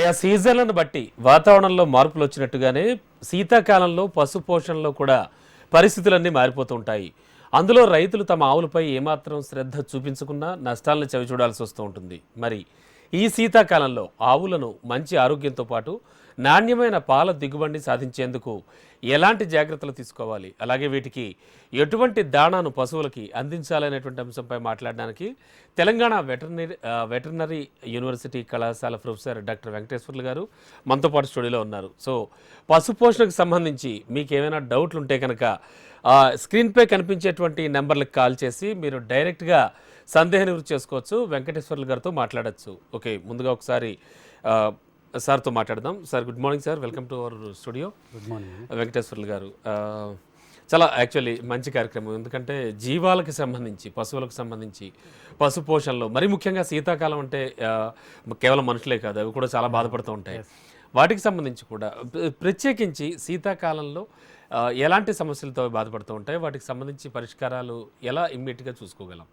ఆయా సీజన్లను బట్టి వాతావరణంలో మార్పులు వచ్చినట్టుగానే శీతాకాలంలో పశు పోషణలో కూడా పరిస్థితులన్నీ మారిపోతూ ఉంటాయి. అందులో రైతులు తమ ఆవులపై ఏమాత్రం శ్రద్ధ చూపించకున్నా నష్టాలను చవిచూడాల్సి వస్తూ ఉంటుంది. మరి ఈ శీతాకాలంలో ఆవులను మంచి ఆరోగ్యంతో పాటు నాణ్యమైన పాల దిగుబడిని సాధించేందుకు ఎలాంటి జాగ్రత్తలు తీసుకోవాలి? అలాగే వీటికి ఎటువంటి దాణాను పశువులకి అందించాలనేటువంటి అంశంపై మాట్లాడడానికి తెలంగాణ వెటర్నరీ వెటర్నరీ యూనివర్సిటీ కళాశాల ప్రొఫెసర్ డాక్టర్ వెంకటేశ్వర్లు గారు మనతో పాటు స్టూడియోలో ఉన్నారు. సో పశు పోషణకు సంబంధించి మీకు ఏమైనా డౌట్లు ఉంటే కనుక స్క్రీన్పై కనిపించేటువంటి నెంబర్లకు కాల్ చేసి మీరు డైరెక్ట్గా సందేహ నివృత్తి చేసుకోవచ్చు వెంకటేశ్వర్లు గారితో మాట్లాడచ్చు. ఓకే ముందుగా ఒకసారి సార్తో మాట్లాడదాం. Sir good morning sir. Welcome to our studio. Good morning. Venkateswarlu garu చాలా యాక్చువల్లీ మంచి కార్యక్రమం. ఎందుకంటే జీవాలకు సంబంధించి పశువులకు సంబంధించి పశు పోషణలో మరి ముఖ్యంగా శీతాకాలం అంటే కేవలం మనుషులే కాదు అవి కూడా చాలా బాధపడుతూ ఉంటాయి. వాటికి సంబంధించి కూడా ప్ర- ప్రత్యేకించి శీతాకాలంలో ఎలాంటి సమస్యలతో బాధపడుతూ ఉంటాయి? వాటికి సంబంధించి పరిష్కారాలు ఎలా ఇమ్మీడియట్గా చూసుకోగలం?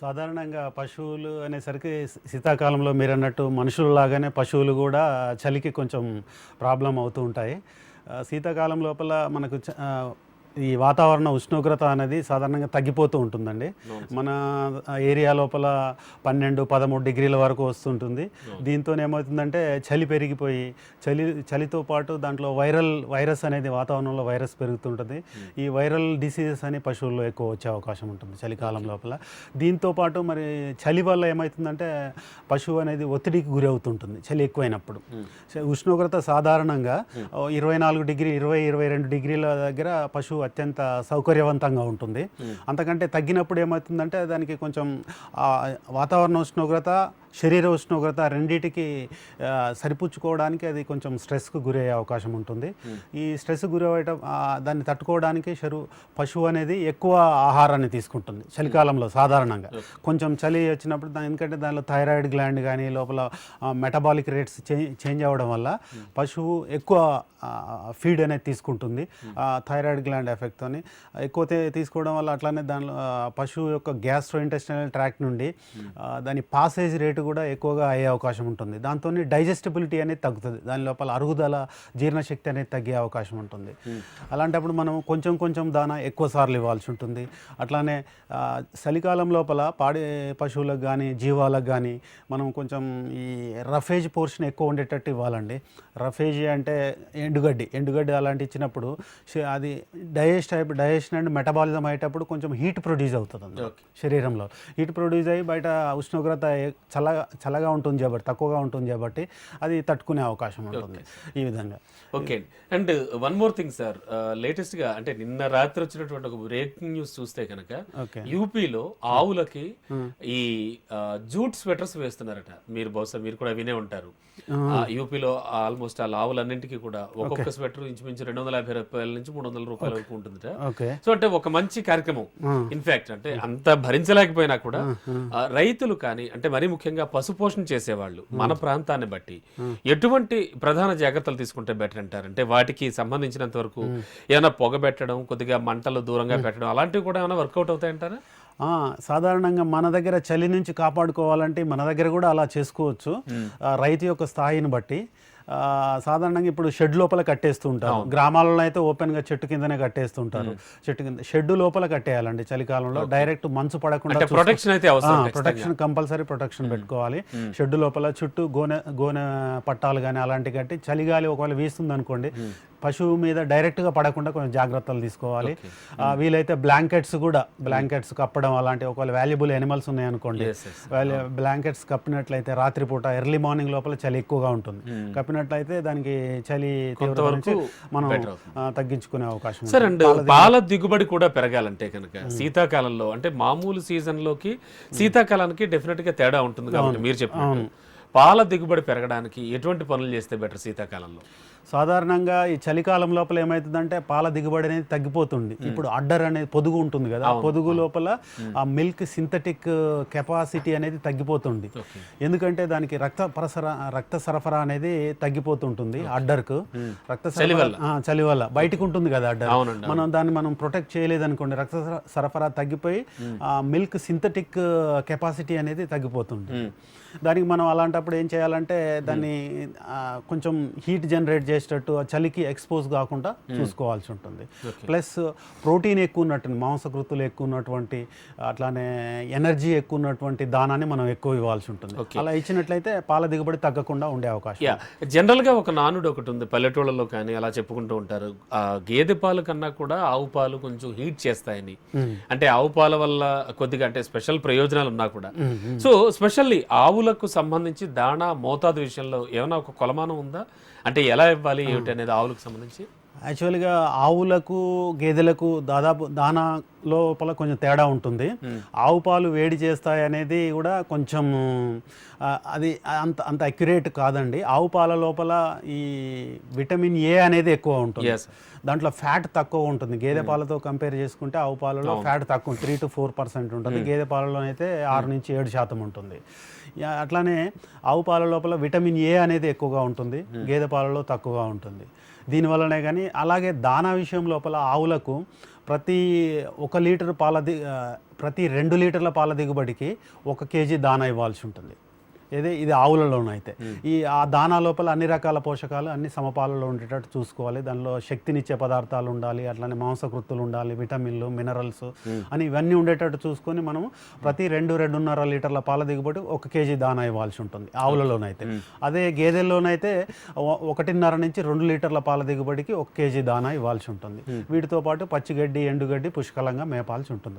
సాధారణంగా పశువులు అనేసరికి శీతాకాలంలో మీరు అన్నట్టు మనుషుల లాగానే పశువులు కూడా చలికి కొంచెం ప్రాబ్లం అవుతూ ఉంటాయి. శీతాకాలం లోపల మనకు చ- ఈ వాతావరణ ఉష్ణోగ్రత అనేది సాధారణంగా తగ్గిపోతూ ఉంటుందండి. మన ఏరియా లోపల పన్నెండు పదమూడు డిగ్రీల వరకు వస్తుంటుంది. దీంతో ఏమవుతుందంటే చలి పెరిగిపోయి చలి చలితో పాటు దాంట్లో వైరల్ వైరస్ అనేది వాతావరణంలో వైరస్ పెరుగుతుంటుంది. ఈ వైరల్ డిసీజెస్ అని పశువుల్లో ఎక్కువ వచ్చే అవకాశం ఉంటుంది చలికాలం లోపల. దీంతో పాటు మరి చలి వల్ల ఏమవుతుందంటే పశువు అనేది ఒత్తిడికి గురి అవుతుంటుంది చలి ఎక్కువైనప్పుడు. చ- ఉష్ణోగ్రత సాధారణంగా ఓ ఇరవై నాలుగు డిగ్రీ ఇరవై ఇరవై రెండు డిగ్రీల దగ్గర పశువు అత్యంత సౌకర్యవంతంగా ఉంటుంది. అంతకంటే తగ్గినప్పుడు ఏమవుతుందంటే దానికి కొంచెం వాతావరణ ఉష్ణోగ్రత శరీర ఉష్ణోగ్రత రెండింటికి సరిపుచ్చుకోవడానికి అది కొంచెం స్ట్రెస్కు గురయ్యే అవకాశం ఉంటుంది. ఈ స్ట్రెస్ గురవడం ఆ, దాన్ని తట్టుకోవడానికి శరు పశువు అనేది ఎక్కువ ఆహారాన్ని తీసుకుంటుంది చలికాలంలో సాధారణంగా. కొంచెం చలి వచ్చినప్పుడు దాని ఎందుకంటే దానిలో థైరాయిడ్ గ్లాండ్ కానీ లోపల మెటబాలిక్ రేట్స్ చేంజ్ అవ్వడం వల్ల పశువు ఎక్కువ ఫీడ్ అనేది తీసుకుంటుంది థైరాయిడ్ గ్లాండ్ ఎఫెక్ట్తోని ఎక్కువ తీసుకోవడం వల్ల అట్లానే దానిలో పశువు యొక్క గ్యాస్ట్రో ఇంటెస్టినల్ ట్రాక్ట్ నుండి దాని పాసేజ్ రేటు కూడా ఎక్కువగా అయ్యే అవకాశం ఉంటుంది. దాంతో డైజెస్టిబిలిటీ అనేది తగ్గుతుంది. దాని లోపల అరుగుదల జీర్ణశక్తి అనేది తగ్గే అవకాశం ఉంటుంది. అలాంటప్పుడు మనం కొంచెం కొంచెం దానా ఎక్కువ సార్లు ఇవ్వాల్సి ఉంటుంది. అట్లానే చలికాలం లోపల పాడి పశువులకు కానీ జీవాలకు కానీ మనం కొంచెం ఈ రఫేజ్ పోర్షన్ ఎక్కువ ఉండేటట్టు ఇవ్వాలండి. రఫేజ్ అంటే ఎండుగడ్డి. ఎండుగడ్డి అలాంటి ఇచ్చినప్పుడు అది డైజెస్ట్ అయి డైజెషన్ అండ్ మెటబాలిజం అయ్యేటప్పుడు కొంచెం హీట్ ప్రొడ్యూస్ అవుతుంది. శరీరంలో. హీట్ ప్రొడ్యూస్ అయ్యి బయట ఉష్ణోగ్రత ఎ- చల్లగా చల్లగా ఉంటుంది కాబట్టి తక్కువగా ఉంటుంది కాబట్టి అది తట్టుకునే అవకాశం ఉంటుంది ఈ విధంగా. Okay and. One more thing sir లేటెస్ట్గా అంటే నిన్న రాత్రి వచ్చినటువంటి ఒక బ్రేకింగ్ న్యూస్ చూస్తే కనుక యూపీలో ఆవులకి ఈ జూట్ స్వెటర్స్ వేస్తున్నారట. మీరు బహుశా మీరు కూడా వినే ఉంటారు. యూపీలో ఆల్మోస్ట్ ఆ ఆవులన్నింటికీ కూడా ఒక్కొక్క స్వెటర్ ఇంచుమించు రెండు వందల యాభై రూపాయల నుంచి మూడు వందల రూపాయల వరకు ఉంటుందట. ఓకే. సో అంటే ఒక మంచి కార్యక్రమం. ఇన్ఫాక్ట్ అంటే అంత భరించలేకపోయినా కూడా రైతులు కానీ అంటే మరీ ముఖ్యంగా పశుపోషణ చేసేవాళ్ళు మన ప్రాంతాన్ని బట్టి. ఎటువంటి ప్రధాన జాగ్రత్తలు తీసుకుంటే బెటర్ అంటారు అంటే వాటికి సంబంధించినంత వరకు ఏమైనా పొగ పెట్టడం కొద్దిగా మంటలు దూరంగా పెట్టడం అలాంటివి కూడా ఏమైనా వర్కౌట్ అవుతాయంటారా? సాధారణంగా మన దగ్గర చలి నుంచి కాపాడుకోవాలంటే మన దగ్గర కూడా అలా చేసుకోవచ్చు. రైతు యొక్క స్థాయిని బట్టి. సాధారణంగా ఇప్పుడు షెడ్ లోపల కట్టేస్తూ ఉంటారు. గ్రామాలలో అయితే ఓపెన్గా చెట్టు కిందనే కట్టేస్తూ ఉంటారు చెట్టు కింద షెడ్ లోపల కట్టేయాలండి చలికాలంలో. డైరెక్ట్ మంచు పడకుండా ప్రొటెక్షన్ అయితే. ప్రొటెక్షన్ కంపల్సరీ ప్రొటెక్షన్ పెట్టుకోవాలి. షెడ్ లోపల చుట్టూ గోనె గోనె పట్టాలు కానీ అలాంటి కట్టి చలిగాలి ఒకవేళ వీస్తుంది అనుకోండి పశువు మీద డైరెక్ట్గా పడకుండా కొంచెం జాగ్రత్తలు తీసుకోవాలి. వీలైతే బ్లాంకెట్స్ కూడా బ్లాంకెట్స్ కప్పడం అలాంటి ఒకవేళ వాల్యుబుల్ ఎనిమల్స్ ఉన్నాయి అనుకోండి Yes, yes. బ్లాంకెట్స్ కప్పినట్లయితే రాత్రిపూట ఎర్లీ మార్నింగ్ లోపల చలి ఎక్కువగా ఉంటుంది. కప్పినట్లయితే దానికి చలి తీవ్రత మనం తగ్గించుకునే అవకాశం సార్. అండ్ పాల దిగుబడి కూడా పెరగాలంటే కనుక శీతాకాలంలో అంటే మామూలు సీజన్లోకి శీతాకాలానికి డెఫినెట్గా తేడా ఉంటుంది కాబట్టి మీరు చెప్పినట్టు. పాల దిగుబడి పెరగడానికి ఎటువంటి పనులు చేస్తే బెటర్ శీతాకాలంలో? సాధారణంగా ఈ చలికాలం లోపల ఏమవుతుందంటే పాల దిగుబడి అనేది తగ్గిపోతుంది. ఇప్పుడు అడ్డర్ అనేది పొదుగు ఉంటుంది కదా ఆ పొదుగు లోపల ఆ మిల్క్ సింథటిక్ కెపాసిటీ అనేది తగ్గిపోతుంది. ఎందుకంటే దానికి రక్త ప్రసర రక్త సరఫరా అనేది తగ్గిపోతుంటుంది అడ్డర్కు. రక్త చలి వల్ల. ఆ, చలి వల్ల. బయటకు ఉంటుంది కదా అడ్డర్. మనం దాన్ని మనం ప్రొటెక్ట్ చేయలేదు అనుకోండి రక్త సర- సరఫరా తగ్గిపోయి ఆ మిల్క్ సింథటిక్ కెపాసిటీ అనేది తగ్గిపోతుంది. దానికి మనం అలాంటప్పుడు ఏం చేయాలంటే దాన్ని కొంచెం హీట్ జనరేట్ చేసేటట్టు చలికి ఎక్స్పోజ్ కాకుండా చూసుకోవాల్సి ఉంటుంది. ప్లస్ ప్రోటీన్ ఎక్కువ ఉన్నట్టు మాంసకృతులు ఎక్కువ ఉన్నటువంటి అట్లానే ఎనర్జీ ఎక్కువ ఉన్నటువంటి దానాన్ని మనం ఎక్కువ ఇవ్వాల్సి ఉంటుంది. అలా ఇచ్చినట్లయితే పాల దిగుబడి తగ్గకుండా ఉండే అవకాశం యా జనరల్గా ఒక నానుడు ఒకటి ఉంది పల్లెటూళ్ళలో కానీ అలా చెప్పుకుంటూ ఉంటారు. గేదె పాలు కన్నా కూడా ఆవు పాలు కొంచెం హీట్ చేస్తాయని. అంటే ఆవు పాల వల్ల కొద్దిగా అంటే స్పెషల్ ప్రయోజనాలు ఉన్నా కూడా. సో స్పెషల్లీ ఆవులకు సంబంధించి దాణా మోతాదు విషయంలో ఏమైనా ఒక కొలమానం ఉందా? అంటే ఎలా ఇవ్వాలి ఏమిటి అనేది ఆవులకు సంబంధించి? యాక్చువల్గా ఆవులకు గేదెలకు దాదాపు దానా లోపల కొంచెం తేడా ఉంటుంది. ఆవు పాలు వేడి చేస్తాయి అనేది కూడా కొంచెం అది అంత అంత అక్యురేట్ కాదండి. ఆవు పాల లోపల ఈ విటమిన్ ఏ అనేది ఎక్కువ ఉంటుంది. దాంట్లో ఫ్యాట్ తక్కువ ఉంటుంది. గేదె పాలతో కంపేర్ చేసుకుంటే ఆవు పాలలో ఫ్యాట్ తక్కువ త్రీ టు ఫోర్ పర్సెంట్ ఉంటుంది. గేదె పాలలో అయితే ఆరు నుంచి ఏడు శాతం ఉంటుంది. అట్లానే ఆవు పాల లోపల విటమిన్ ఏ అనేది ఎక్కువగా ఉంటుంది. గేదె పాలలో తక్కువగా ఉంటుంది. దీనివల్లనే కానీ అలాగే దానా విషయం లోపల ఆవులకు ప్రతి ఒక లీటర్ పాల ది ప్రతి రెండు లీటర్ల పాల దిగుబడికి ఒక కేజీ దానా ఇవ్వాల్సి ఉంటుంది. ఏది? ఇది ఆవులలోనైతే ఈ ఆ దానా లోపల అన్ని రకాల పోషకాలు అన్ని సమపాలలో ఉండేటట్టు చూసుకోవాలి. దానిలో శక్తినిచ్చే పదార్థాలు ఉండాలి అట్లానే మాంసకృత్తులు ఉండాలి విటమిన్లు మినరల్స్ అని ఇవన్నీ ఉండేటట్టు చూసుకొని మనం ప్రతి రెండు రెండున్నర లీటర్ల పాల దిగుబడి ఒక కేజీ దానా ఇవ్వాల్సి ఉంటుంది ఆవులలోనైతే అదే గేదెల్లోనైతే ఒకటిన్నర నుంచి రెండు లీటర్ల పాల దిగుబడికి ఒక కేజీ దానా ఇవ్వాల్సి ఉంటుంది. వీటితో పాటు పచ్చిగడ్డి ఎండుగడ్డి పుష్కలంగా మేపాల్సి ఉంటుంది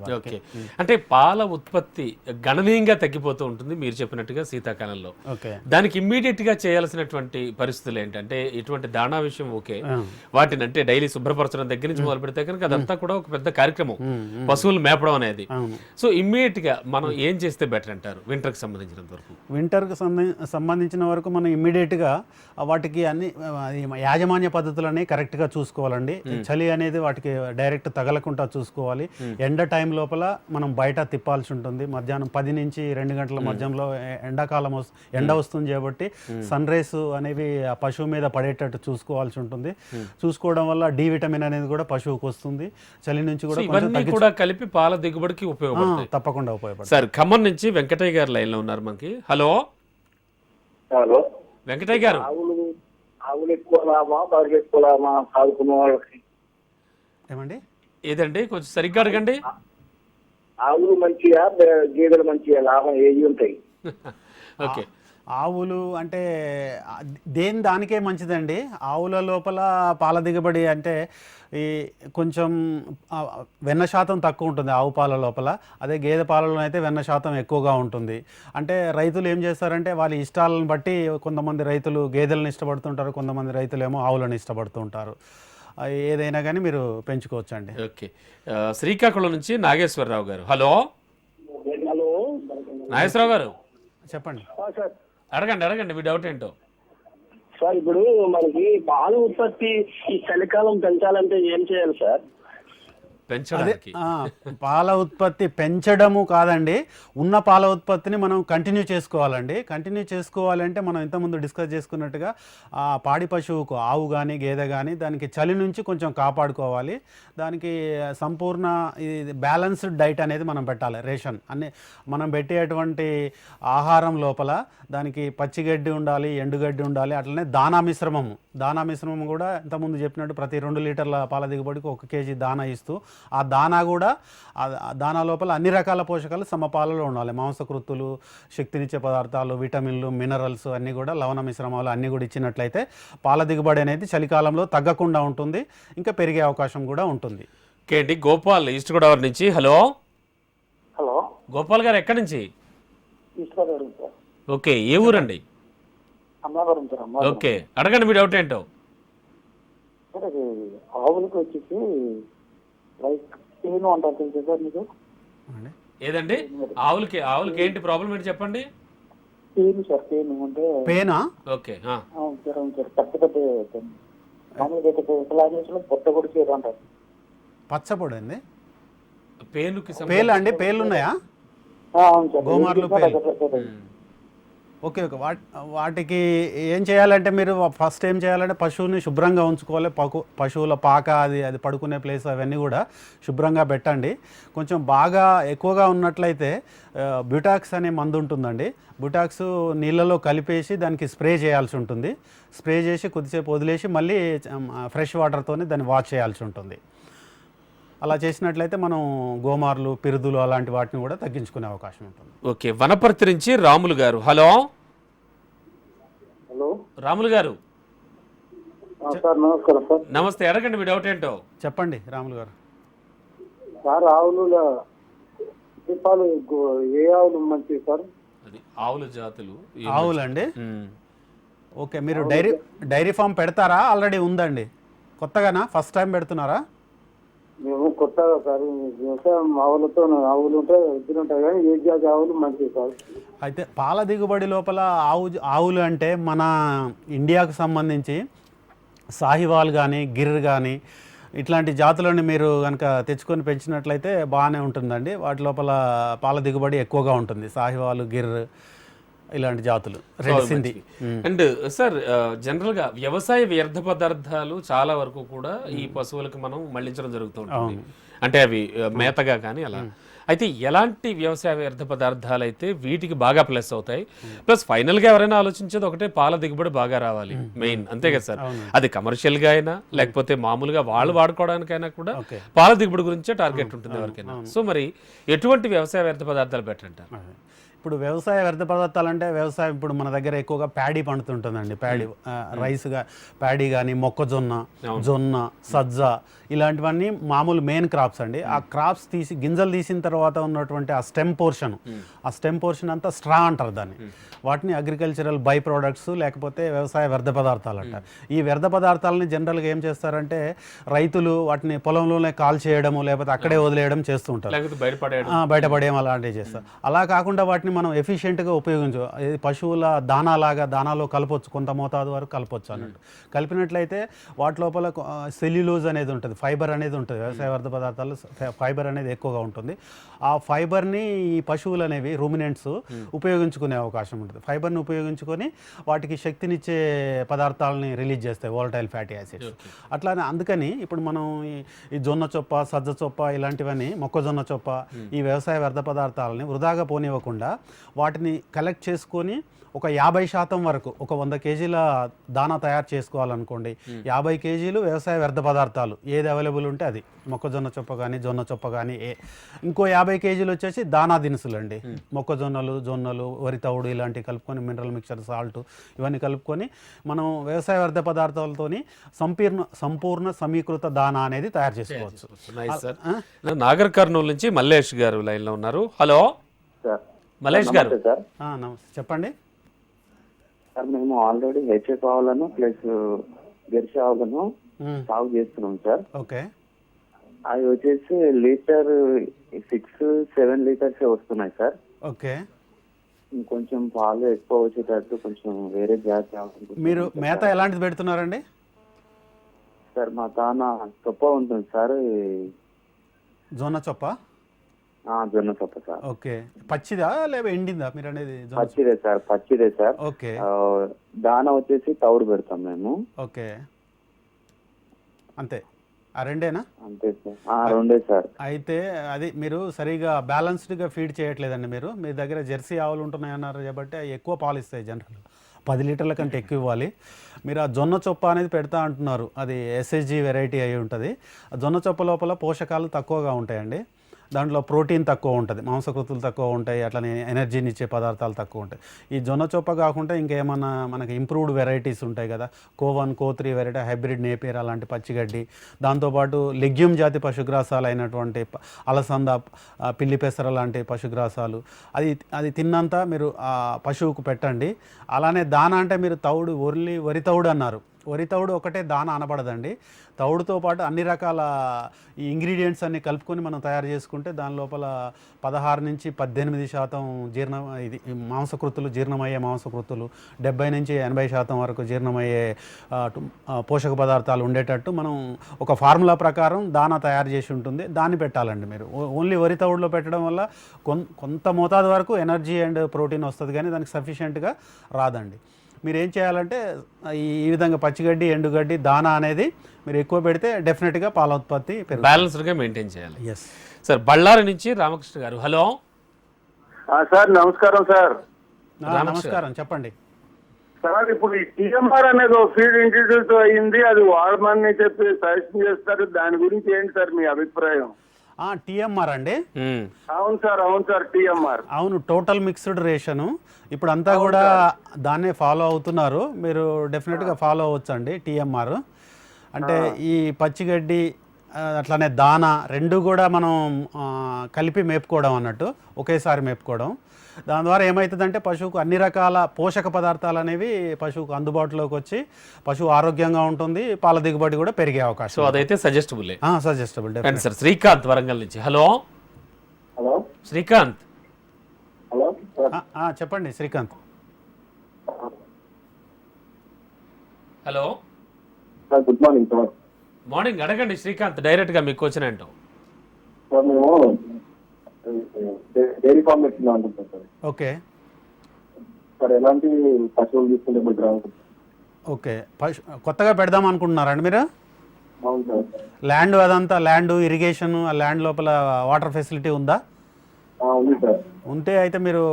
అంటే పాల ఉత్పత్తి గణనీయంగా తగ్గిపోతూ ఉంటుంది. మీరు చెప్పినట్టుగా శీతాకాలంలో ఓకే. దానికి ఇమ్మీడియట్గా చేయాల్సినటువంటి పరిస్థితులు ఏంటంటే ఇటువంటి దాణా విషయం ఓకే. వాటిని అంటే డైలీ శుభ్రపరచడం దగ్గర నుంచి మొదలు పెడితే కనుక అదంతా కూడా ఒక పెద్ద కార్యక్రమం. పశువులు మేపడం అనేది. సో ఇమ్మీడియట్గా మనం ఏం చేస్తే బెటర్ అంటారు? వింటర్కి సంబంధించినంత వరకు. వింటర్కి సంబంధించిన వరకు మనం ఇమ్మీడియట్గా వాటికి అన్ని యాజమాన్య పద్ధతులని కరెక్ట్గా చూసుకోవాలండి. చలి అనేది వాటికి డైరెక్ట్ తగలకుండా చూసుకోవాలి. ఎండ టైం లోపల మనం బయట తిప్పాల్సి ఉంటుంది. మధ్యాహ్నం పది నుంచి రెండు గంటల మధ్యంలో ఎ- ఎండాకాలం ఎండ వస్తుంది కాబట్టి సన్ రేస్ అనేవి ఆ పశువు మీద పడేటట్టు చూసుకోవాల్సి ఉంటుంది. చూసుకోవడం వల్ల డి విటమిన్ అనేది కూడా పశువుకు వస్తుంది. చలి నుంచి కూడా ఇవన్నీ కూడా కలిపి పాల దిగుబడికి ఆ, ఉపయోగపడతాయి తప్పకుండా ఉపయోగపడుతుంది సార్ ఖమ్మం నుంచి వెంకటయ్య గారు లైన్లో ఉన్నారు మనకి హలో? హలో? వెంకటయ్య గారు. ఆవులు ఆవులు ఎక్కువ లాభమా బర్రెలు ఎక్కువ లాభమా సాగుకున్న వాళ్ళకి? ఏమండి? ఏదండి? కొంచెం సరిగ్గా అడగండి. ఆవులు మంచిగా గేదెలు మంచిగా లాభం ఏవి ఉంటాయి? ఓకే. ఆవులు అంటే దేని దానికే మంచిదండి? ఆవుల లోపల పాల దిగుబడి అంటే ఈ కొంచెం వెన్న శాతం తక్కువ ఉంటుంది ఆవు పాల లోపల. అదే గేదె పాలలో అయితే వెన్న శాతం ఎక్కువగా ఉంటుంది. అంటే రైతులు ఏం చేస్తారంటే వాళ్ళ ఇష్టాలను బట్టి కొంతమంది రైతులు గేదెలను ఇష్టపడుతుంటారు కొంతమంది రైతులు ఏమో ఆవులను ఇష్టపడుతూ ఉంటారు ఆ, ఏదైనా కానీ మీరు పెంచుకోవచ్చండి. ఓకే. ఆ, శ్రీకాకుళం నుంచి నాగేశ్వరరావు గారు. హలో? హలో. నాగేశ్వరరావు గారు. చెప్పండి. సార్. అడగండి అడగండి మీ డౌట్ ఏంటో. సార్ ఇప్పుడు మనకి పాల ఉత్పత్తి ఈ చలికాలం పెంచాలంటే ఏం చేయాలి సార్? పెంచడానికి. పాల ఉత్పత్తి పెంచడము కాదండి. ఉన్న పాల ఉత్పత్తిని మనం కంటిన్యూ చేసుకోవాలండి. కంటిన్యూ చేసుకోవాలంటే మనం ఇంతకుముందు డిస్కస్ చేసుకున్నట్టుగా ఆ పాడి పశువుకు ఆవు కానీ గేదె కానీ దానికి చలి నుంచి కొంచెం కాపాడుకోవాలి. దానికి సంపూర్ణ ఇది బ్యాలెన్స్డ్ డైట్ అనేది మనం పెట్టాలి. రేషన్ అన్ని మనం పెట్టేటువంటి ఆహారం లోపల దానికి పచ్చిగడ్డి ఉండాలి ఎండుగడ్డి ఉండాలి అట్లనే దానా మిశ్రమము. దానా మిశ్రమం కూడా ఇంతకుముందు చెప్పినట్టు ప్రతి రెండు లీటర్ల పాల దిగుబడికి ఒక కేజీ దానా ఇస్తూ ఆ దానా కూడా ఆ దానా లోపల అన్ని రకాల పోషకాలు సమపాలలో ఉండాలి. మాంసకృత్తులు శక్తినిచ్చే పదార్థాలు విటమిన్లు మినరల్స్ అన్నీ కూడా లవణ మిశ్రమాలు అన్నీ కూడా ఇచ్చినట్లయితే పాల దిగుబడి అనేది చలికాలంలో తగ్గకుండా ఉంటుంది. ఇంకా పెరిగే అవకాశం కూడా ఉంటుంది. ఓకే అండి గోపాల్ ఈస్ట్ గోదావరి నుంచి. హలో? హలో? గోపాల్ గారు ఎక్కడి నుంచి? ఓకే ఏ ఊరండి? ఓకే అడగండి మీ డౌట్ ఏంటో? ఆవులకు వచ్చేసి లైక్ అంటారు తెలుసా సార్ మీకు? ఏదండి? ఆవులకి ఆవులకి ఏంటి ప్రాబ్లం ఏంటి చెప్పండి? పేను సార్ పేను అంటే పేనా ఓకే ఆ. అవును సార్ అవును సార్. పెద్ద పెద్ద మామూలుగా అయితే క్లాసెస్లో పొట్ట కూడా చేయరు అంటారు. పచ్చపొడి అండి? పేనుకి సంబంధించి- పేలు అండి పేర్లు ఉన్నాయా? ఆ, అవును సార్. గోమార్లు పేలు. ఉమ్. Okay okay. వాట్ వాటికి ఏం చేయాలంటే మీరు ఫస్ట్ ఏం చేయాలంటే పశువుని శుభ్రంగా ఉంచుకోవాలి. పకు పశువుల పాక అది అది పడుకునే ప్లేస్ అవన్నీ కూడా శుభ్రంగా పెట్టండి. కొంచెం బాగా ఎక్కువగా ఉన్నట్లయితే బ్యూటాక్స్ అనే మందు ఉంటుందండి. బ్యూటాక్స్ నీళ్ళలో కలిపేసి దానికి స్ప్రే చేయాల్సి ఉంటుంది. స్ప్రే చేసి కొద్దిసేపు వదిలేసి మళ్ళీ ఫ్రెష్ వాటర్తోనే దాన్ని వాష్ చేయాల్సి ఉంటుంది. అలా చేసినట్లయితే మనం గోమార్లు పిరుదులు అలాంటి వాటిని కూడా తగ్గించుకునే అవకాశం ఉంటుంది. ఓకే వనపర్తి నుంచి రాములు గారు. హలో? హలో? రాములు గారు. సార్ నమస్కారం సార్. నమస్తే అడగండి మీ డౌట్ ఏంటో? చెప్పండి రాములు గారు. సార్ ఆవులు దీపాలు ఏ ఆవులు మంచివి సార్? అది ఆవుల జాతులు. ఆవులండి? ఉమ్. ఓకే మీరు డైరీ డైరీ ఫామ్ పెడతారా? ఆల్రెడీ ఉందండి. కొత్తగానా? ఫస్ట్ టైం పెడుతున్నారా? మేము కొత్తగా సార్ వ్యవసాయం ఆవులతో ఆవులు ఉంటాయి ఇద్దరు ఉంటాయి కానీ ఏ జాతి ఆవులు మంచివి సార్? అయితే పాల దిగుబడి లోపల ఆవు ఆవులు అంటే మన ఇండియాకు సంబంధించి సాహివాల్ కానీ గిర్ కానీ ఇట్లాంటి జాతులను మీరు కనుక తెచ్చుకొని పెంచినట్లయితే బాగానే ఉంటుందండి. వాటి లోపల పాల దిగుబడి ఎక్కువగా ఉంటుంది. సాహివాలు గిర్ ఇలాంటి జాతులు. రెడ్ అండ్ సార్ జనరల్గా వ్యవసాయ వ్యర్థ పదార్థాలు చాలా వరకు కూడా ఈ పశువులకు మనం మళ్ళించడం జరుగుతూ ఉంటుంది. అంటే అవి మేతగా కానీ అలా. అయితే ఎలాంటి వ్యవసాయ వ్యర్థ పదార్థాలు అయితే వీటికి బాగా ప్లస్ అవుతాయి. ప్లస్ ఫైనల్గా ఎవరైనా ఆలోచించేది ఒకటే పాల దిగుబడి బాగా రావాలి. మెయిన్. అంతే కదా సార్. అది కమర్షియల్గా అయినా లేకపోతే మామూలుగా వాళ్ళు వాడుకోవడానికైనా కూడా పాల దిగుబడి గురించే టార్గెట్ ఉంటుంది ఎవరికైనా. సో మరి ఎటువంటి వ్యవసాయ వ్యర్థ పదార్థాలు పెట్టంటారు అదే. ఇప్పుడు వ్యవసాయ వ్యర్థ పదార్థాలు అంటే వ్యవసాయం ఇప్పుడు మన దగ్గర ఎక్కువగా ప్యాడీ పండుతుంటుందండి. ప్యాడీ రైస్గా ప్యాడీ కానీ మొక్కజొన్న జొన్న సజ్జ ఇలాంటివన్నీ మామూలు మెయిన్ క్రాప్స్ అండి. ఆ క్రాప్స్ తీసి గింజలు తీసిన తర్వాత ఉన్నటువంటి ఆ స్టెమ్ పోర్షన్ ఆ స్టెమ్ పోర్షన్ అంతా స్ట్రా అంటారు దాన్ని. వాటిని అగ్రికల్చరల్ బై ప్రోడక్ట్స్ లేకపోతే వ్యవసాయ వ్యర్థ పదార్థాలు అంటారు. ఈ వ్యర్థ పదార్థాలని జనరల్గా ఏం చేస్తారంటే రైతులు వాటిని పొలంలోనే కాల్ చేయడము లేకపోతే అక్కడే వదిలేయడం చేస్తూ ఉంటారు. బయటపడేయడం అలాంటివి చేస్తాం అలా కాకుండా వాటిని మనం ఎఫిషియెంట్గా ఉపయోగించు పశువుల దానాలాగా దానాలో కలపొచ్చు కొంత మోతాదు వరకు కలపొచ్చు అన్నట్టు. కలిపినట్లయితే వాటి లోపల సెల్యులోజ్ అనేది ఉంటుంది ఫైబర్ అనేది ఉంటుంది. వ్యవసాయ వర్ధ పదార్థాలు ఫైబర్ అనేది ఎక్కువగా ఉంటుంది. ఆ ఫైబర్ని ఈ పశువులు అనేవి రూమినెంట్స్ ఉపయోగించుకునే అవకాశం ఉంటుంది. ఫైబర్ని ఉపయోగించుకొని వాటికి శక్తినిచ్చే పదార్థాలని రిలీజ్ చేస్తాయి వాలటైల్ ఫ్యాటీ యాసిడ్స్. అట్లానే అందుకని ఇప్పుడు మనం ఈ- ఈ జొన్న చొప్ప సజ్జ చొప్ప ఇలాంటివన్నీ మొక్కజొన్న చొప్ప ఈ వ్యవసాయ వ్యర్థ పదార్థాలని వృధాగా పోనివ్వకుండా వాటిని కలెక్ట్ చేసుకొని ఒక యాభై శాతం వరకు ఒక వంద కేజీల దానా తయారు చేసుకోవాలనుకోండి యాభై కేజీలు వ్యవసాయ వ్యర్థ పదార్థాలు ఏది అవైలబుల్ ఉంటే అది. మొక్కజొన్న చొప్ప కానీ జొన్న చొప్ప కానీ ఏ ఇంకో యాభై కేజీలు వచ్చేసి దానా దినుసులు అండి మొక్కజొన్నలు జొన్నలు వరి తవుడు ఇలాంటివి కలుపుకొని మినరల్ మిక్చర్ సాల్ట్ ఇవన్నీ కలుపుకొని మనం వ్యవసాయ వ్యర్థ పదార్థాలతోని సంపూర్ణ సంపూర్ణ సమీకృత దానా అనేది తయారు చేసుకోవచ్చు. నైస్ సార్ నాగర్ కర్నూలు నుంచి మల్లేష్ గారు లైన్లో ఉన్నారు. హలో? సార్. మల్లేష్ గారు. నమస్తే సార్. ఆ, నమస్తే. చెప్పండి. సార్ మేము ఆల్రెడీ హెచ్ఎఫ్ ఆవులను ప్లస్ గెర్ష ఆవులను. సాగు చేస్తున్నాం సార్. ఓకే. అవి వచ్చేసి లీటర్ సిక్స్ సెవెన్ లీటర్స్ వస్తున్నాయి సార్. ఓకే. ఇంకొంచెం పాలు ఎక్కువ వచ్చేటట్టు కొంచెం వేరే జాతి మీరు మేత ఎలాంటిది పెడుతున్నారండి? సార్ మా తాన చొప్ప ఉంటుంది సార్ జొన్న చొప్ప? జొన్న సార్. ఓకే. పచ్చిదా లేదా ఎండిందా? మీరు అనేది పచ్చిదే సార్ పచ్చిదే సార్. ఓకే. దాన వచ్చేసి తౌడు పెడతాం మేము. ఓకే. అంతే. ఆ రెండేనా? అంతే సార్. రెండే సార్. అయితే అది మీరు సరిగా బ్యాలెన్స్డ్గా ఫీడ్ చేయట్లేదండి మీరు. మీ దగ్గర జెర్సీ ఆవులు ఉంటున్నాయన్నారు కాబట్టి అవి ఎక్కువ పాలు ఇస్తాయి జనరల్. పది లీటర్ల కంటే ఎక్కువ ఇవ్వాలి. మీరు ఆ జొన్న చొప్ప అనేది పెడతా అంటున్నారు. అది ఎస్ఎస్జి వెరైటీ అయి ఉంటుంది. ఆ జొన్న చొప్ప లోపల పోషకాలు తక్కువగా ఉంటాయండి. దాంట్లో ప్రోటీన్ తక్కువ ఉంటుంది మాంసకృతులు తక్కువ ఉంటాయి అట్లనే ఎనర్జీని ఇచ్చే పదార్థాలు తక్కువ ఉంటాయి. ఈ జొన్న చొప్ప కాకుండా ఇంకేమన్నా మనకి ఇంప్రూవ్డ్ వెరైటీస్ ఉంటాయి కదా Co one Co three variety hybrid Napier అలాంటి పచ్చిగడ్డి దాంతోపాటు లెగ్యూమ్ జాతి పశుగ్రాసాలు అయినటువంటి అలసంద పిల్లి పెసర లాంటి పశుగ్రాసాలు అది అది తిన్నంత మీరు ఆ పశువుకు పెట్టండి. అలానే దాన అంటే మీరు తౌడు ఒర్లి వరి తౌడు అన్నారు. వరి తౌడు ఒకటే దాన అనబడదండి. తౌడుతో పాటు అన్ని రకాల ఈ ఇంగ్రీడియంట్స్ అన్ని కలుపుకొని మనం తయారు చేసుకుంటే దాని లోపల పదహారు నుంచి పద్దెనిమిది శాతం జీర్ణ ఇది మాంసకృతులు జీర్ణమయ్యే మాంసకృతులు డెబ్బై నుంచి ఎనభై శాతం వరకు జీర్ణమయ్యే పోషక పదార్థాలు ఉండేటట్టు మనం ఒక ఫార్ములా ప్రకారం దాన తయారు చేసి ఉంటుంది. దాన్ని పెట్టాలండి మీరు. ఓ- ఓన్లీ వరి తవుడులో పెట్టడం వల్ల కొంత మోతాదు వరకు ఎనర్జీ అండ్ ప్రోటీన్ వస్తుంది కానీ దానికి సఫిషియెంట్గా రాదండి. మీరు ఏం చేయాలంటే ఈ ఈ విధంగా పచ్చిగడ్డి ఎండుగడ్డి దానా అనేది మీరు ఎక్కువ పెడితే డెఫినెట్గా పాల ఉత్పత్తి బ్యాలెన్స్డ్గా మెయింటైన్ చేయాలి. ఎస్ సార్ బళ్ళారి నుంచి రామకృష్ణ గారు. హలో. సార్ నమస్కారం సార్. నమస్కారం చెప్పండి. సార్ ఇప్పుడు ఈ టీఎంఆర్ అనేది ఒక ఫీడ్ ఇంట్రడ్యూస్ అయ్యింది అది వాడమని చెప్పి సజెషన్ చేస్తారు. దాని గురించి ఏంటి సార్ మీ అభిప్రాయం? టీఎంఆర్ అండి. అవును సార్ అవును సార్ టీఎంఆర్. అవును టోటల్ మిక్స్డ్ రేషను. ఇప్పుడు అంతా కూడా దాన్నే ఫాలో అవుతున్నారు. మీరు డెఫినెట్గా ఫాలో అవ్వచ్చండి టీఎంఆర్. అంటే ఈ పచ్చిగడ్డి అట్లానే దాన రెండు కూడా మనం కలిపి మేపుకోవడం అన్నట్టు ఒకేసారి మేపుకోవడం. దాని ద్వారా ఏమవుతుందంటే పశువుకు అన్ని రకాల పోషక పదార్థాలు అనేవి పశువుకు అందుబాటులోకి వచ్చి పశువు ఆరోగ్యంగా ఉంటుంది పాల దిగుబడి కూడా పెరిగే సో అవకాశం అదైతే suggestable suggestable sir Srikanth Warangal నుంచి. హలో? హలో? శ్రీకాంత్? హలో? చెప్పండి Srikanth. Hello? Sir good morning sir. Morning అడగండి శ్రీకాంత్ డైరెక్ట్గా మీకు వచ్చిన మేము డైరీ ఫార్మ్ పెట్టిందాం సార్. ఓకే. సార్ ఎలాంటి పశువులు తీసుకుంటే బెటర్ ఓకే. పశు కొత్తగా పెడదాం అనుకుంటున్నారండి మీరు? అవును సార్. ల్యాండ్ అదంతా ల్యాండ్ ఇరిగేషన్ ఆ ల్యాండ్ లోపల వాటర్ ఫెసిలిటీ ఉందా? ఆ, ఉంది సార్. ఉంటే అయితే మీరు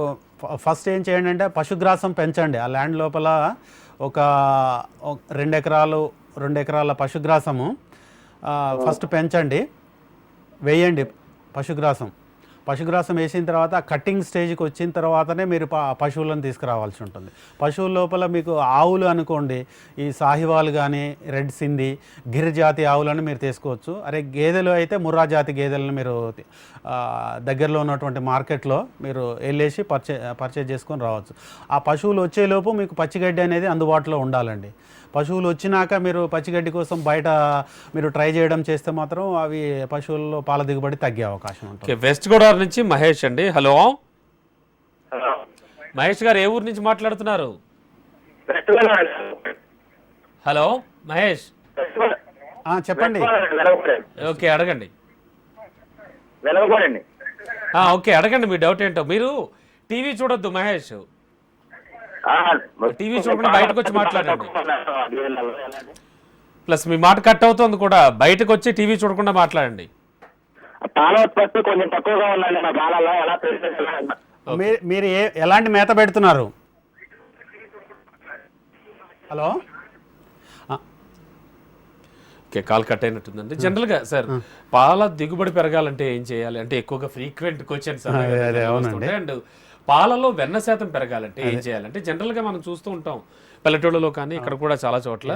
ఫస్ట్ ఏం చేయండి అంటే పశుగ్రాసం పెంచండి. ఆ ల్యాండ్ లోపల ఒక రెండు ఎకరాలు రెండు ఎకరాల పశుగ్రాసము ఫస్ట్ పెంచండి. వేయండి పశుగ్రాసం. పశుగ్రాసం వేసిన తర్వాత కట్టింగ్ స్టేజ్కి వచ్చిన తర్వాతనే మీరు పశువులను తీసుకురావాల్సి ఉంటుంది. పశువుల లోపల మీకు ఆవులు అనుకోండి ఈ సాహివాల్ కానీ రెడ్ సింధి గిరి జాతి ఆవులను మీరు తీసుకోవచ్చు. అరే గేదెలు అయితే ముర్రా జాతి గేదెలను మీరు దగ్గరలో ఉన్నటువంటి మార్కెట్లో మీరు వెళ్ళేసి పర్చే పర్చేజ్ చేసుకొని రావచ్చు. ఆ పశువులు వచ్చేలోపు మీకు పచ్చిగడ్డి అనేది అందుబాటులో ఉండాలండి. పశువులు వచ్చినాక మీరు పచ్చిగడ్డి కోసం బయట మీరు ట్రై చేయడం చేస్తే మాత్రం అవి పశువుల్లో పాల దిగుబడి తగ్గే అవకాశం ఉంటుంది. ఓకే వెస్ట్ గోదావరి నుంచి మహేష్ అండి. హలో. మహేష్ గారు ఏ ఊరు నుంచి మాట్లాడుతున్నారు? హలో మహేష్. చెప్పండి. ఓకే అడగండి. ఓకే అడగండి మీ డౌట్ ఏంటో. మీరు టీవీ చూడొద్దు మహేష్. టీవీ చూడకుండా బయటకు వచ్చి మాట్లాడండి. ప్లస్ మీ మాట కట్ అవుతుంది కూడా. బయటకు వచ్చి టీవీ చూడకుండా మాట్లాడండి. పాల ఉత్పత్తి కొంచెం తక్కువగా ఉందండి మా పాలలో ఎలా మీరు ఎలాంటి మేత పెడుతున్నారు? హలో? ఓకే కాల్ కట్ అయినట్టుందండి. జనరల్గా సార్ పాల దిగుబడి పెరగాలంటే ఏం చేయాలి? అంటే ఎక్కువగా ఫ్రీక్వెంట్ క్వశ్చన్స్ అదే, అదే, అవునండి. అండ్ పాలలో వెన్న శాతం పెరగాలంటే ఏం చేయాలంటే జనరల్గా మనం చూస్తూ ఉంటాం. పల్లెటూళ్ళలో కానీ ఇక్కడ కూడా చాలా చోట్ల.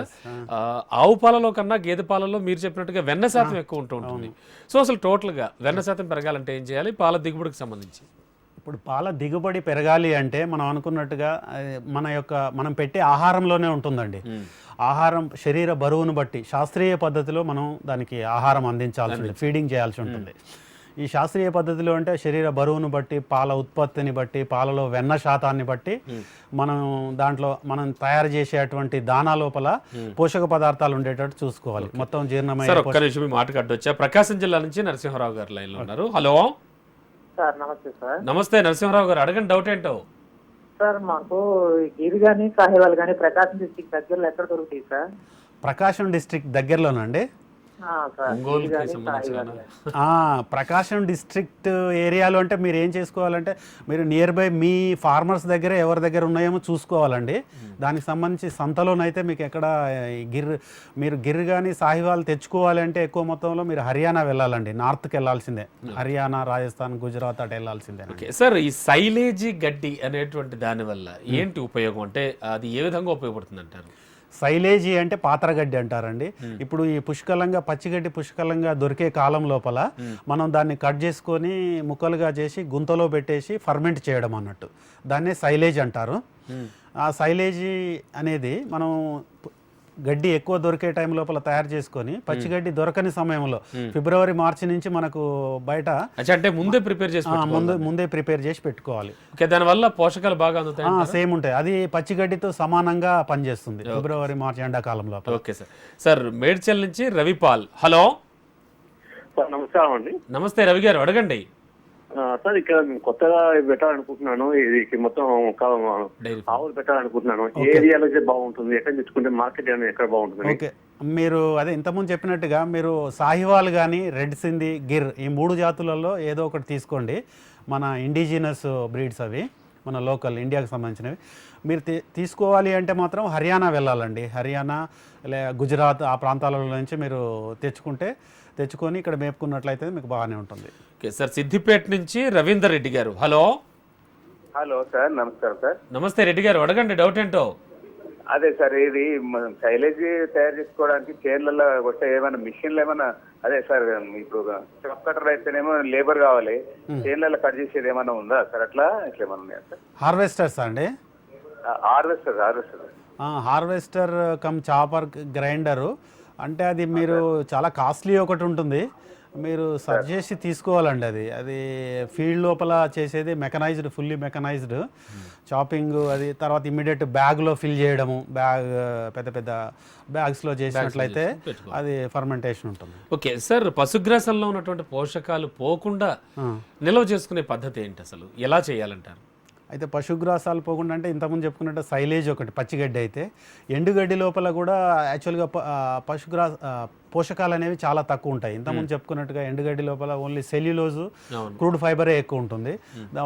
ఆవు పాలలో కన్నా గేదె పాలలో మీరు చెప్పినట్టుగా వెన్న శాతం ఎక్కువ ఉంటూ ఉంటుంది. సో అసలు టోటల్గా వెన్న శాతం పెరగాలంటే ఏం చేయాలి? పాల దిగుబడికి సంబంధించి. ఇప్పుడు పాల దిగుబడి పెరగాలి అంటే మనం అనుకున్నట్టుగా మన యొక్క మనం పెట్టే ఆహారంలోనే ఉంటుందండి. ఆహారం శరీర బరువును బట్టి శాస్త్రీయ పద్ధతిలో మనం దానికి ఆహారం అందించాల్సి ఉంటుంది ఫీడింగ్ చేయాల్సి ఉంటుంది. ఈ శాస్త్రీయ పద్ధతిలో అంటే శరీర బరువును బట్టి పాల ఉత్పత్తిని బట్టి పాలలో వెన్న శాతాన్ని బట్టి మనం దాంట్లో మనం తయారు చేసేటువంటి దానా లోపల పోషక పదార్థాలు ఉండేటట్టు చూసుకోవాలి. మొత్తం జీర్ణమయ్యే సార్ ఒక్క నిమిషం మీ మాట కట్టొచ్చా ప్రకాశం జిల్లా నుంచి నరసింహారావు గారు లైన్లో ఉన్నారు. హలో? సార్ నమస్తే సార్. నమస్తే నరసింహారావు గారు అడగండి డౌట్ ఏంటో? సార్ మాకు గిరి కానీ సాహివాల్ కానీ ప్రకాశం డిస్టిక్ దగ్గరలో ఎక్కడ దొరుకుతాయి సార్? ప్రకాశం డిస్ట్రిక్ట్ దగ్గరలోనండి ప్రకాశం డిస్ట్రిక్ట్ ఏరియాలో అంటే మీరు ఏం చేసుకోవాలంటే మీరు నియర్ బై మీ ఫార్మర్స్ దగ్గర ఎవరి దగ్గర ఉన్నాయేమో చూసుకోవాలండి. దానికి సంబంధించి సంతలోనైతే మీకు ఎక్కడ గిర్ మీరు గిర్ కానీ సాహివాల్ తెచ్చుకోవాలి అంటే ఎక్కువ మొత్తంలో మీరు హర్యానా వెళ్ళాలండి. నార్త్కి వెళ్ళాల్సిందే. హర్యానా రాజస్థాన్ గుజరాత్ అటు వెళ్ళాల్సిందే. ఓకే. సార్ ఈ సైలేజీ గడ్డి అనేటువంటి దాని వల్ల ఏంటి ఉపయోగం? అంటే అది ఏ విధంగా ఉపయోగపడుతుంది అంటారు సైలేజీ అంటే పాత్రగడ్డి అంటారండి. ఇప్పుడు ఈ పుష్కలంగా పచ్చిగడ్డి పుష్కలంగా దొరికే కాలం లోపల మనం దాన్ని కట్ చేసుకొని ముక్కలుగా చేసి గుంతలో పెట్టేసి ఫర్మెంట్ చేయడం అన్నట్టు. దాన్నే సైలేజ్ అంటారు. ఆ సైలేజీ అనేది మనం గడ్డి ఎక్కువ దొరికే టైం లోపల తయారు చేసుకొని పచ్చిగడ్డి దొరకని సమయంలో ఫిబ్రవరి మార్చి నుంచి మనకు బయట అంటే ముందే ప్రిపేర్ చేసి ముందు ముందే ప్రిపేర్ చేసి పెట్టుకోవాలి. ఓకే దానివల్ల పోషకాలు బాగా అందుతాయి సేమ్ ఉంటాయి. అది పచ్చిగడ్డితో సమానంగా పనిచేస్తుంది ఫిబ్రవరి మార్చి ఎండాకాలంలో ఓకే సార్. సార్ మేడ్చల్ నుంచి రవిపాల్. హలో. నమస్కారం అండి. నమస్తే రవి గారు అడగండి. సార్ ఇక్కడ కొత్తగా పెట్టాలనుకుంటున్నాను. ఇది మొత్తం ఆవులు పెట్టాలనుకుంటున్నాను. ఏ ఏరియాలో బాగుంటుంది ఎక్కడ తెచ్చుకుంటే మార్కెట్ ఎక్కడ బాగుంటుంది? మీరు అదే ఇంతకుముందు చెప్పినట్టుగా మీరు సాహివాల్ కానీ రెడ్ సింధి గిర్ ఈ మూడు జాతులలో ఏదో ఒకటి తీసుకోండి. మన ఇండిజినస్ బ్రీడ్స్ అవి మన లోకల్ ఇండియాకి సంబంధించినవి. మీరు తీసుకోవాలి అంటే మాత్రం హర్యానా వెళ్ళాలండి. హర్యానా లే గుజరాత్ ఆ ప్రాంతాల నుంచి మీరు తెచ్చుకుంటే తెచ్చుకొని ఇక్కడ మేపుకున్నట్లయితే మీకు బాగానే ఉంటుంది. Okay sir. సిద్దిపేట నుంచి Ravinder Reddy garu. Hello. Hello sir. నమస్కారం సార్. నమస్తే రెడ్డి గారు. అడగండి డౌట్ ఏంటో? అదే సార్ ఇది మనం శైలేజ్ తయారు చేసుకోవడానికి చైర్లలో కొట్టే ఏమైనా మిషన్లు ఏమైనా అదే సార్ ఇప్పుడు స్టెప్ కటర్ అయితేనేమో లేబర్ కావాలి. చైర్లలో కట్ చేసేది ఏమైనా ఉందా సార్? అట్లా ఇట్లా ఏమైనా ఉన్నాయా సార్? హార్వెస్టర్స్ అండి? Harvester harvester. Harvester cum chopper grinder. అంటే అది మీరు చాలా కాస్ట్లీ ఒకటి ఉంటుంది. మీరు సర్చ్ చేసి తీసుకోవాలండి అది. అది ఫీల్డ్ లోపల చేసేది మెకనైజ్డ్ ఫుల్లీ మెకనైజ్డ్ చాపింగ్ అది తర్వాత ఇమ్మీడియట్ బ్యాగ్లో ఫిల్ చేయడము బ్యాగ్ పెద్ద పెద్ద బ్యాగ్స్లో చేసినట్లయితే అది ఫర్మెంటేషన్ ఉంటుంది. ఓకే సార్ పశుగ్రాసంలో ఉన్నటువంటి పోషకాలు పోకుండా నిల్వ చేసుకునే పద్ధతి ఏంటి అసలు? ఎలా చేయాలంటారు? అయితే పశుగ్రాసాలు పోకుండా అంటే ఇంతకుముందు చెప్పుకున్నట్టు సైలేజ్ ఒకటి పచ్చిగడ్డి అయితే. ఎండుగడ్డి లోపల కూడా యాక్చువల్గా ప- ఆ, పశుగ్రా ఆ, పోషకాలు అనేవి చాలా తక్కువ ఉంటాయి. ఇంతకుముందు చెప్పుకున్నట్టుగా ఎండుగడ్డి లోపల ఓన్లీ సెల్యులోజు. క్రూడ్ ఫైబరే ఎక్కువ ఉంటుంది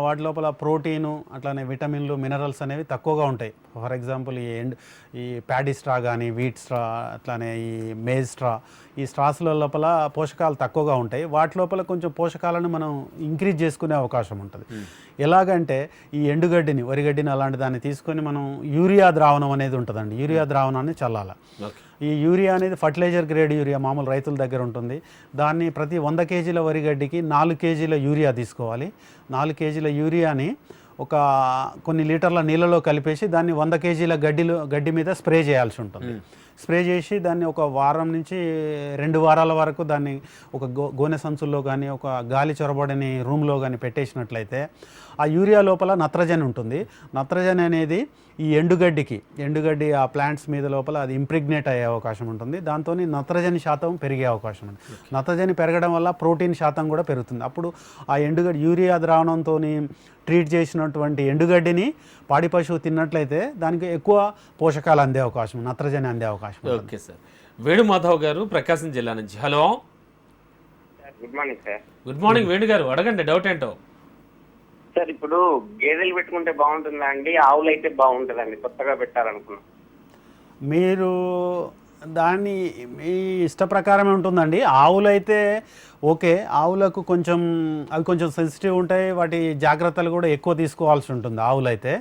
వాటి లోపల ప్రోటీను అట్లానే విటమిన్లు మినరల్స్ అనేవి తక్కువగా ఉంటాయి. ఫర్ ఎగ్జాంపుల్ ఈ ఎండ్ ఈ ప్యాడీ స్ట్రా కానీ వీట్ స్ట్రా అట్లానే ఈ మేజ్ స్ట్రా ఈ స్ట్రాస్ల లోపల పోషకాలు తక్కువగా ఉంటాయి. వాటి లోపల కొంచెం పోషకాలను మనం ఇంక్రీజ్ చేసుకునే అవకాశం ఉంటుంది. ఎలాగంటే ఈ ఎండుగడ్డిని వరిగడ్డిని అలాంటి దాన్ని తీసుకొని మనం యూరియా ద్రావణం అనేది ఉంటుందండి. యూరియా ద్రావణాన్ని చల్లాలి. ఈ యూరియా అనేది ఫర్టిలైజర్ గ్రేడ్ యూరియా మామూలు రైతుల దగ్గర ఉంటుంది. దాన్ని ప్రతి వంద కేజీల వరిగడ్డికి నాలుగు కేజీల యూరియా తీసుకోవాలి. నాలుగు కేజీల యూరియాని ఒక కొన్ని లీటర్ల నీళ్ళలో కలిపేసి దాన్ని వంద కేజీల గడ్డిలో గడ్డి మీద స్ప్రే చేయాల్సి ఉంటుంది. స్ప్రే చేసి దాన్ని ఒక వారం నుంచి రెండు వారాల వరకు దాన్ని ఒక గో గోనె సంచుల్లో కానీ ఒక గాలి చొరబడని రూమ్లో కానీ పెట్టేసినట్లయితే ఆ యూరియా లోపల నత్రజని ఉంటుంది. నత్రజని అనేది ఈ ఎండుగడ్డికి ఎండుగడ్డి ఆ ప్లాంట్స్ మీద లోపల అది ఇంప్రిగ్నేట్ అయ్యే అవకాశం ఉంటుంది. దాంతో నత్రజని శాతం పెరిగే అవకాశం ఉంది. నత్రజని పెరగడం వల్ల ప్రోటీన్ శాతం కూడా పెరుగుతుంది. అప్పుడు ఆ ఎండుగడ్డి యూరియా ద్రావణంతో ట్రీట్ చేసినటువంటి ఎండుగడ్డిని పాడి పశువు తిన్నట్లయితే దానికి ఎక్కువ పోషకాలు అందే అవకాశం నత్రజని అందే అవకాశం ఉంటుంది. Okay sir. వేణు మాధవ్ గారు ప్రకాశం జిల్లా నుంచి. Hello. Good morning sir. Good morning Venu garu అడగండి డౌట్ ఏంటో? సార్ ఇప్పుడు గేదెలు పెట్టుకుంటే బాగుంటుందా అండి? ఆవులు అయితే బాగుంటుందండి. కొత్తగా పెట్టాలనుకున్నాం. మీరు దాన్ని మీ ఇష్ట ప్రకారమే ఉంటుందండి. ఆవులు అయితే ఓకే. ఆవులకు కొంచెం అవి కొంచెం సెన్సిటివ్ ఉంటాయి. వాటి జాగ్రత్తలు కూడా ఎక్కువ తీసుకోవాల్సి ఉంటుంది ఆవులు అయితే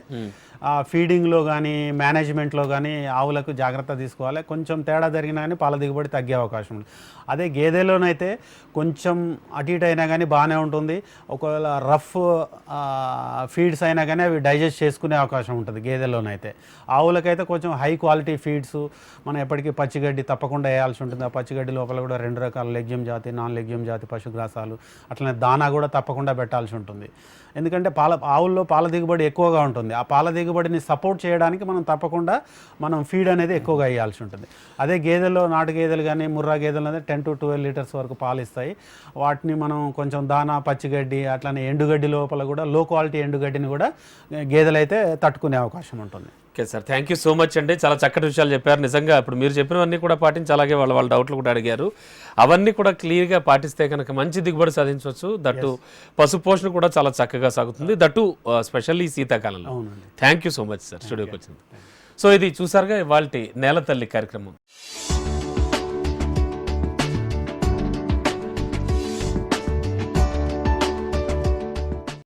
ఆ ఫీడింగ్లో కానీ మేనేజ్మెంట్లో కానీ ఆవులకు జాగ్రత్త తీసుకోవాలి. కొంచెం తేడా జరిగినా కానీ పాల దిగుబడి తగ్గే అవకాశం ఉంది. అదే గేదెలోనైతే కొంచెం అటు ఇటు అయినా కానీ బాగానే ఉంటుంది. ఒకవేళ రఫ్ ఫీడ్స్ అయినా కానీ అవి డైజెస్ట్ చేసుకునే అవకాశం ఉంటుంది గేదెలోనైతే ఆవులకైతే కొంచెం హై క్వాలిటీ ఫీడ్స్ మనం ఎప్పటికీ పచ్చిగడ్డి తప్పకుండా వేయాల్సి ఉంటుంది. ఆ పచ్చిగడ్డి లోపల కూడా రెండు రకాల లెగ్యం జాతి నాన్ లెగ్యం జాతి పశుగ్రాసాలు అట్లనే దానా కూడా తప్పకుండా పెట్టాల్సి ఉంటుంది. ఎందుకంటే పాల ఆవుల్లో పాల దిగుబడి ఎక్కువగా ఉంటుంది. ఆ పాల దిగుబడిని సపోర్ట్ చేయడానికి మనం తప్పకుండా మనం ఫీడ్ అనేది ఎక్కువగా ఇవ్వాల్సి ఉంటుంది. అదే గేదెల్లో నాటు గేదెలు కానీ ముర్రా గేదెలు అనేది టెన్ టు ట్వెల్వ్ లీటర్స్ వరకు పాలు ఇస్తాయి వాటిని మనం కొంచెం దానా పచ్చిగడ్డి అట్లానే ఎండుగడ్డి లోపల కూడా లో క్వాలిటీ ఎండుగడ్డిని కూడా గేదెలు అయితే తట్టుకునే అవకాశం ఉంటుంది. Okay sir thank you so much అండి. చాలా చక్కటి విషయాలు చెప్పారు. నిజంగా ఇప్పుడు మీరు చెప్పినవన్నీ కూడా పాటించి అలాగే వాళ్ళ వాళ్ళ డౌట్లు కూడా అడిగారు. అవన్నీ కూడా క్లియర్గా పాటిస్తే కనుక మంచి దిగుబడి సాధించవచ్చు. దట్టు పశు పోషణ కూడా చాలా చక్కగా సాగుతుంది. దట్టు స్పెషల్లీ శీతాకాలంలో. Thank you so much sir స్టూడియోకి వచ్చింది సో ఇది చూసారుగా ఇవాళ నేల తల్లి కార్యక్రమం.